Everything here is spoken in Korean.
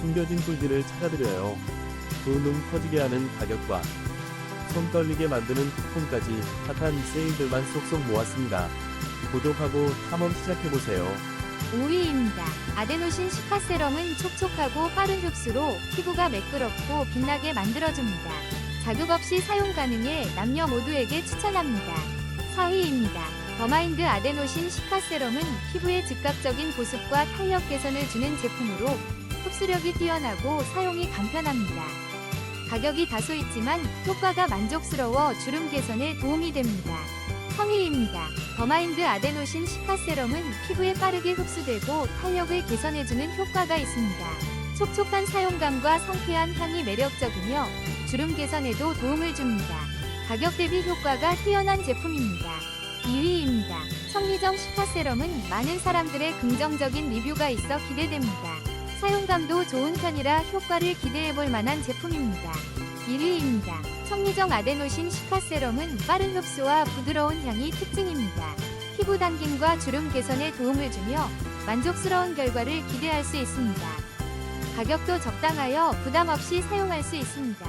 숨겨진 꿀들을 찾아드려요. 두눈 커지게 하는 가격과 손 떨리게 만드는 쿠폰까지 핫한 세일들만 쏙쏙 모았습니다. 구독하고 탐험 시작해보세요. 5위입니다. 아데노신 시카 세럼은 촉촉하고 빠른 흡수로 피부가 매끄럽고 빛나게 만들어줍니다. 자극 없이 사용 가능해 남녀 모두에게 추천합니다. 4위입니다. 더마인드 아데노신 시카 세럼은 피부에 즉각적인 보습과 탄력 개선을 주는 제품으로 흡수력이 뛰어나고 사용이 간편합니다. 가격이 다소 있지만 효과가 만족스러워 주름 개선에 도움이 됩니다. 3위입니다. 더마인드 아데노신 시카 세럼은 피부에 빠르게 흡수되고 탄력을 개선해주는 효과가 있습니다. 촉촉한 사용감과 상쾌한 향이 매력적이며 주름 개선에도 도움을 줍니다. 가격 대비 효과가 뛰어난 제품입니다. 2위입니다. 청리정 시카 세럼은 많은 사람들의 긍정적인 리뷰가 있어 기대됩니다. 사용감도 좋은 편이라 효과를 기대해볼 만한 제품입니다. 1위입니다. 청리정 아데노신 시카 세럼은 빠른 흡수와 부드러운 향이 특징입니다. 피부 당김과 주름 개선에 도움을 주며 만족스러운 결과를 기대할 수 있습니다. 가격도 적당하여 부담 없이 사용할 수 있습니다.